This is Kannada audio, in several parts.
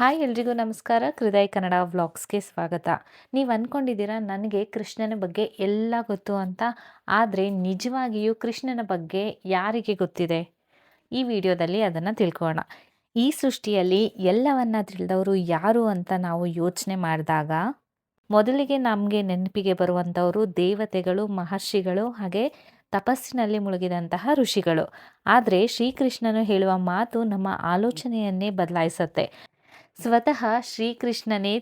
ಹಾಯ್ ಎಲ್ರಿಗೂ ನಮಸ್ಕಾರ. ಹೃದಯ ಕನ್ನಡ ವ್ಲಾಗ್ಸ್ಗೆ ಸ್ವಾಗತ. ನೀವು ಅಂದ್ಕೊಂಡಿದ್ದೀರಾ ನನಗೆ ಕೃಷ್ಣನ ಬಗ್ಗೆ ಎಲ್ಲ ಗೊತ್ತು ಅಂತ? ಆದರೆ ನಿಜವಾಗಿಯೂ ಕೃಷ್ಣನ ಬಗ್ಗೆ ಯಾರಿಗೆ ಗೊತ್ತಿದೆ? ಈ ವಿಡಿಯೋದಲ್ಲಿ ಅದನ್ನು ತಿಳ್ಕೋಣ ಈ ಸೃಷ್ಟಿಯಲ್ಲಿ ಎಲ್ಲವನ್ನ ತಿಳಿದವರು ಯಾರು ಅಂತ ನಾವು ಯೋಚನೆ ಮಾಡಿದಾಗ, ಮೊದಲಿಗೆ ನಮಗೆ ನೆನಪಿಗೆ ಬರುವಂಥವರು ದೇವತೆಗಳು, ಮಹರ್ಷಿಗಳು, ಹಾಗೆ ತಪಸ್ಸಿನಲ್ಲಿ ಮುಳುಗಿದಂತಹ ಋಷಿಗಳು. ಆದರೆ ಶ್ರೀಕೃಷ್ಣನು ಹೇಳುವ ಮಾತು ನಮ್ಮ ಆಲೋಚನೆಯನ್ನೇ ಬದಲಾಯಿಸುತ್ತೆ. ಸ್ವತಃ ಶ್ರೀಕೃಷ್ಣನೇ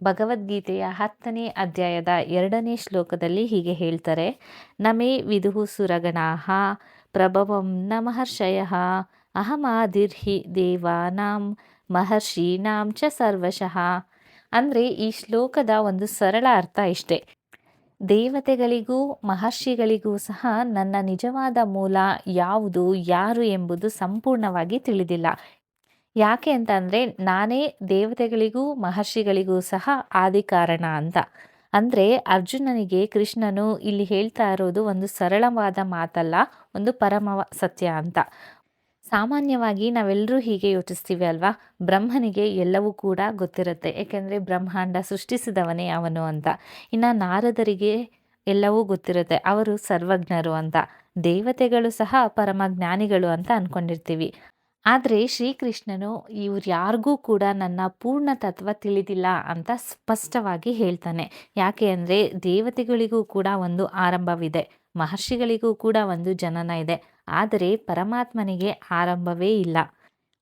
ಭಗವದ್ಗೀತೆಯ ಹತ್ತನೇ ಅಧ್ಯಾಯದ ಎರಡನೇ ಶ್ಲೋಕದಲ್ಲಿ ಹೀಗೆ ಹೇಳ್ತಾರೆ, ನಮೇ ವಿಧು ಸುರಗಣಾಹ, ಪ್ರಭವಂ ನ ಮಹರ್ಷಯ ಅಹಮಾದಿರ್ಹಿ ದೇವಾನಾಂ ಮಹರ್ಷೀನಾಂ ಚ ಸರ್ವಶಃ. ಅಂದರೆ ಈ ಶ್ಲೋಕದ ಒಂದು ಸರಳ ಅರ್ಥ ಇಷ್ಟೆ. ದೇವತೆಗಳಿಗೂ ಮಹರ್ಷಿಗಳಿಗೂ ಸಹ ನನ್ನ ನಿಜವಾದ ಮೂಲ ಯಾವುದು, ಯಾರು ಎಂಬುದು ಸಂಪೂರ್ಣವಾಗಿ ತಿಳಿದಿಲ್ಲ. ಯಾಕೆ ಅಂತ ಅಂದರೆ ನಾನೇ ದೇವತೆಗಳಿಗೂ ಮಹರ್ಷಿಗಳಿಗೂ ಸಹ ಆದಿಕಾರಣ ಅಂತ. ಅಂದರೆ ಅರ್ಜುನನಿಗೆ ಕೃಷ್ಣನು ಇಲ್ಲಿ ಹೇಳ್ತಾ ಇರೋದು ಒಂದು ಸರಳವಾದ ಮಾತಲ್ಲ, ಒಂದು ಪರಮ ಸತ್ಯ ಅಂತ. ಸಾಮಾನ್ಯವಾಗಿ ನಾವೆಲ್ಲರೂ ಹೀಗೆ ಯೋಚಿಸ್ತೀವಿ ಅಲ್ವಾ? ಬ್ರಹ್ಮನಿಗೆ ಎಲ್ಲವೂ ಕೂಡ ಗೊತ್ತಿರುತ್ತೆ. ಏಕೆಂದರೆ ಬ್ರಹ್ಮಾಂಡ ಸೃಷ್ಟಿಸಿದವನೇ ಅವನು ಅಂತ. ಇನ್ನು ನಾರದರಿಗೆ ಎಲ್ಲವೂ ಗೊತ್ತಿರುತ್ತೆ. ಅವರು ಸರ್ವಜ್ಞರು ಅಂತ. ದೇವತೆಗಳು ಸಹ ಪರಮ ಜ್ಞಾನಿಗಳು ಅಂತ ಅಂದ್ಕೊಂಡಿರ್ತೀವಿ ಆದರೆ ಶ್ರೀಕೃಷ್ಣನು ಇವ್ರು ಯಾರಿಗೂ ಕೂಡ ನನ್ನ ಪೂರ್ಣ ತತ್ವ ತಿಳಿದಿಲ್ಲ ಅಂತ ಸ್ಪಷ್ಟವಾಗಿ ಹೇಳ್ತಾನೆ. ಯಾಕೆ ಅಂದರೆ ದೇವತೆಗಳಿಗೂ ಕೂಡ ಒಂದು ಆರಂಭವಿದೆ, ಮಹರ್ಷಿಗಳಿಗೂ ಕೂಡ ಒಂದು ಜನನ ಇದೆ, ಆದರೆ ಪರಮಾತ್ಮನಿಗೆ ಆರಂಭವೇ ಇಲ್ಲ.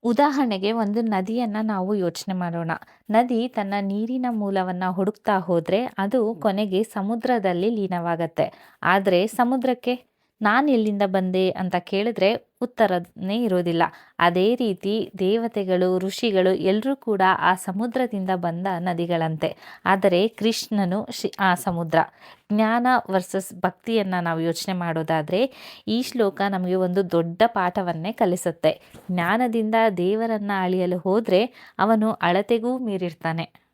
ಉದಾಹರಣೆಗೆ ಒಂದು ನದಿಯನ್ನು ನಾವು ಯೋಚನೆ ಮಾಡೋಣ. ನದಿ ತನ್ನ ನೀರಿನ ಮೂಲವನ್ನು ಹುಡುಕ್ತಾ ಹೋದರೆ ಅದು ಕೊನೆಗೆ ಸಮುದ್ರದಲ್ಲಿ ಲೀನವಾಗತ್ತೆ. ಆದರೆ ಸಮುದ್ರಕ್ಕೆ ನಾನು ಎಲ್ಲಿಂದ ಬಂದೆ ಅಂತ ಕೇಳಿದ್ರೆ ಉತ್ತರನೇ ಇರೋದಿಲ್ಲ. ಅದೇ ರೀತಿ ದೇವತೆಗಳು, ಋಷಿಗಳು ಎಲ್ಲರೂ ಕೂಡ ಆ ಸಮುದ್ರದಿಂದ ಬಂದ ನದಿಗಳಂತೆ. ಆದರೆ ಕೃಷ್ಣನು ಶಿ, ಆ ಸಮುದ್ರ. ಜ್ಞಾನ ವರ್ಸಸ್ ಭಕ್ತಿಯನ್ನು ನಾವು ಯೋಚನೆ ಮಾಡೋದಾದರೆ ಈ ಶ್ಲೋಕ ನಮಗೆ ಒಂದು ದೊಡ್ಡ ಪಾಠವನ್ನೇ ಕಲಿಸುತ್ತೆ. ಜ್ಞಾನದಿಂದ ದೇವರನ್ನು ಅಳಿಯಲು ಹೋದರೆ ಅವನು ಅಳತೆಗೂ ಮೀರಿರ್ತಾನೆ.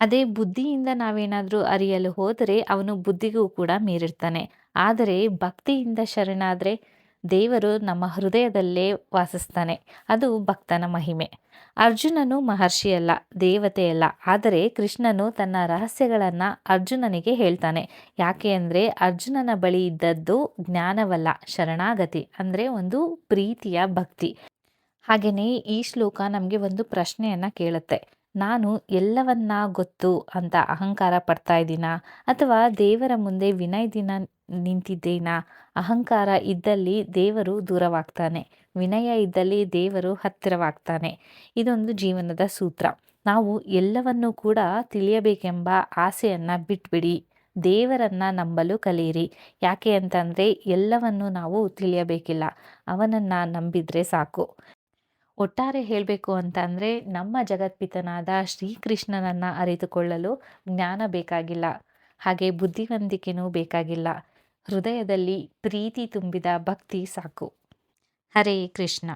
ಅದೇ ಬುದ್ಧಿಯಿಂದ ನಾವೇನಾದರೂ ಅರಿಯಲು ಹೋದರೆ ಅವನು ಬುದ್ಧಿಗೂ ಕೂಡ ಮೀರಿರ್ತಾನೆ. ಆದರೆ ಭಕ್ತಿಯಿಂದ ಶರಣಾದರೆ ದೇವರು ನಮ್ಮ ಹೃದಯದಲ್ಲೇ ವಾಸಿಸ್ತಾನೆ. ಅದು ಭಕ್ತನ ಮಹಿಮೆ. ಅರ್ಜುನನು ಮಹರ್ಷಿಯಲ್ಲ, ದೇವತೆಯಲ್ಲ. ಆದರೆ ಕೃಷ್ಣನು ತನ್ನ ರಹಸ್ಯಗಳನ್ನು ಅರ್ಜುನನಿಗೆ ಹೇಳ್ತಾನೆ. ಯಾಕೆ ಅಂದರೆ ಅರ್ಜುನನ ಬಳಿ ಇದ್ದದ್ದು ಜ್ಞಾನವಲ್ಲ, ಶರಣಾಗತಿ ಅಂದರೆ ಒಂದು ಪ್ರೀತಿಯ ಭಕ್ತಿ. ಹಾಗೆಯೇ ಈ ಶ್ಲೋಕ ನಮಗೆ ಒಂದು ಪ್ರಶ್ನೆಯನ್ನು ಕೇಳುತ್ತೆ. ನಾನು ಎಲ್ಲವನ್ನ ಗೊತ್ತು ಅಂತ ಅಹಂಕಾರ ಪಡ್ತಾ ಇದ್ದೀನಾ? ಅಥವಾ ದೇವರ ಮುಂದೆ ವಿನಯ ದಿನ ನಿಂತಿದ್ದೇನಾ? ಅಹಂಕಾರ ಇದ್ದಲ್ಲಿ ದೇವರು ದೂರವಾಗ್ತಾನೆ. ವಿನಯ ಇದ್ದಲ್ಲಿ ದೇವರು ಹತ್ತಿರವಾಗ್ತಾನೆ. ಇದೊಂದು ಜೀವನದ ಸೂತ್ರ. ನಾವು ಎಲ್ಲವನ್ನೂ ಕೂಡ ತಿಳಿಯಬೇಕೆಂಬ ಆಸೆಯನ್ನು ಬಿಟ್ಬಿಡಿ. ದೇವರನ್ನ ನಂಬಲು ಕಲಿಯಿರಿ. ಯಾಕೆ ಅಂತಂದರೆ ಎಲ್ಲವನ್ನು ನಾವು ತಿಳಿಯಬೇಕಿಲ್ಲ. ಅವನನ್ನು ನಂಬಿದರೆ ಸಾಕು. ಒಟ್ಟಾರೆ ಹೇಳಬೇಕು ಅಂತ ಅಂದರೆ ನಮ್ಮ ಜಗತ್ಪಿತನಾದ ಶ್ರೀಕೃಷ್ಣನನ್ನು ಅರಿತುಕೊಳ್ಳಲು ಜ್ಞಾನ ಬೇಕಾಗಿಲ್ಲ, ಹಾಗೆ ಬುದ್ಧಿವಂತಿಕೆನೂ ಬೇಕಾಗಿಲ್ಲ. ಹೃದಯದಲ್ಲಿ ಪ್ರೀತಿ ತುಂಬಿದ ಭಕ್ತಿ ಸಾಕು. ಹರೇ ಕೃಷ್ಣ.